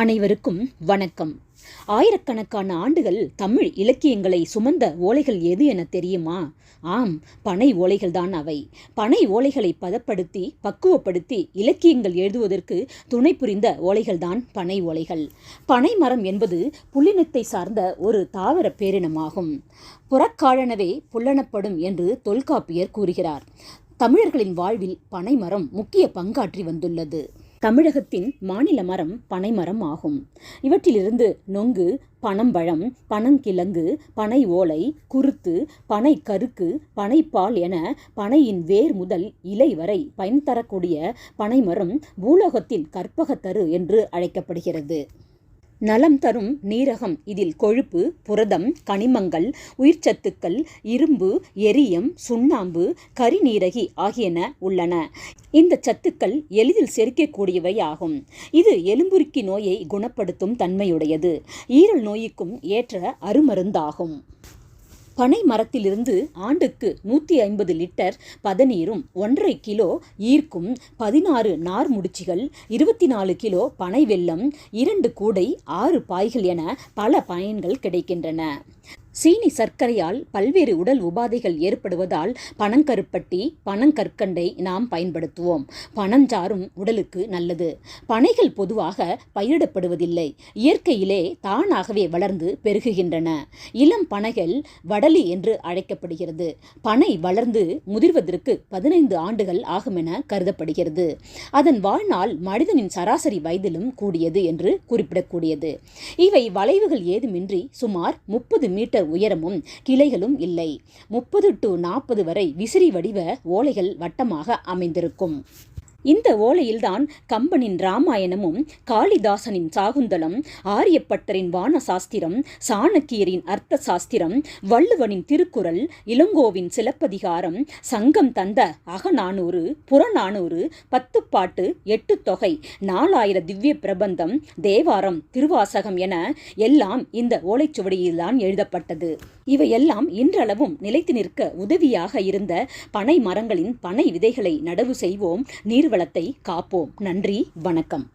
அனைவருக்கும் வணக்கம். ஆயிரக்கணக்கான ஆண்டுகள் தமிழ் இலக்கியங்களை சுமந்த ஓலைகள் எது என தெரியுமா? ஆம் பனை ஓலைகள்தான் அவை. பனை ஓலைகளை பதப்படுத்தி பக்குவப்படுத்தி இலக்கியங்கள் எழுதுவதற்கு துணை புரிந்த ஓலைகள்தான் பனை ஓலைகள். பனை மரம் என்பது புள்ளினத்தை சார்ந்த ஒரு தாவர பேரினமாகும். புறக்காழனவே புல்லனப்படும் என்று தொல்காப்பியர் கூறுகிறார். தமிழர்களின் வாழ்வில் பனைமரம் முக்கிய பங்காற்றி வந்துள்ளது. தமிழகத்தின் மாநில மரம் பனைமரம் ஆகும். இவற்றிலிருந்து நொங்கு பனம்பழம் பனங்கிழங்கு பனை ஓலை குருத்து பனை கருக்கு பனைப்பால் என பனையின் வேர் முதல் இலை வரை பயன் தரக்கூடிய பனைமரம் பூலோகத்தின் கற்பகத்தரு என்று அழைக்கப்படுகிறது. நலம் தரும் நீரகம் இதில் கொழுப்பு புரதம் கனிமங்கள் உயிர்ச்சத்துக்கள் இரும்பு எரியம் சுண்ணாம்பு கரிநீரகி ஆகியன உள்ளன. இந்த சத்துக்கள் எளிதில் செரிக்கக்கூடியவை ஆகும் இது எலும்புருக்கி நோயை குணப்படுத்தும் தன்மையுடையது. ஈரல் நோய்க்கும் ஏற்ற அருமருந்தாகும். பனை மரத்திலிருந்து ஆண்டுக்கு நூற்றி ஐம்பது லிட்டர் பதநீரும் ஒன்றரை கிலோ ஈர்க்கும் பதினாறு நார் முடிச்சிகள் இருபத்தி நாலு கிலோ பனை வெல்லம் இரண்டு கூடை ஆறு பாய்கள் என பல பயன்கள் கிடைக்கின்றன. சீனி சர்க்கரையால் பல்வேறு உடல் உபாதைகள் ஏற்படுவதால் பனங்கருப்பட்டி பனங்கற்கண்டை நாம் பயன்படுத்துவோம். பனஞ்சாரும் உடலுக்கு நல்லது. பனைகள் பொதுவாக பயிரிடப்படுவதில்லை. இயற்கையிலே தானாகவே வளர்ந்து பெருகுகின்றன. இளம் பனைகள் வடலி என்று அழைக்கப்படுகிறது. பனை வளர்ந்து முதிர்வதற்கு பதினைந்து ஆண்டுகள் ஆகும் என கருதப்படுகிறது. அதன் வாழ்நாள் மனிதனின் சராசரி வயதிலும் கூடியது என்று குறிப்பிடக்கூடியது. இவை வளைவுகள் ஏதுமின்றி சுமார் முப்பது மீட்டர் மீட்டர் உயரமும் கிளைகளும் இல்லை. முப்பது டு நாற்பது வரை விசிறி வடிவ ஓலைகள் வட்டமாக அமைந்திருக்கும். இந்த ஓலையில்தான் கம்பனின் ராமாயணமும் காளிதாசனின் சாகுந்தலம் ஆரியப்பட்டரின் வான சாஸ்திரம் சாணக்கியரின் அர்த்த சாஸ்திரம் வள்ளுவனின் திருக்குறள் இளங்கோவின் சிலப்பதிகாரம் சங்கம் தந்த அகநானூறு புறநானூறு பத்துப்பாட்டு எட்டு தொகை நாலாயிர திவ்ய பிரபந்தம் தேவாரம் திருவாசகம் என எல்லாம் இந்த ஓலைச்சுவடியில்தான் எழுதப்பட்டது. இவையெல்லாம் இன்றளவும் நிலைத்து நிற்க உதவியாக இருந்த பனை மரங்களின் பனை விதைகளை நடவு செய்வோம் நீர் வளத்தை காப்போம். நன்றி வணக்கம்.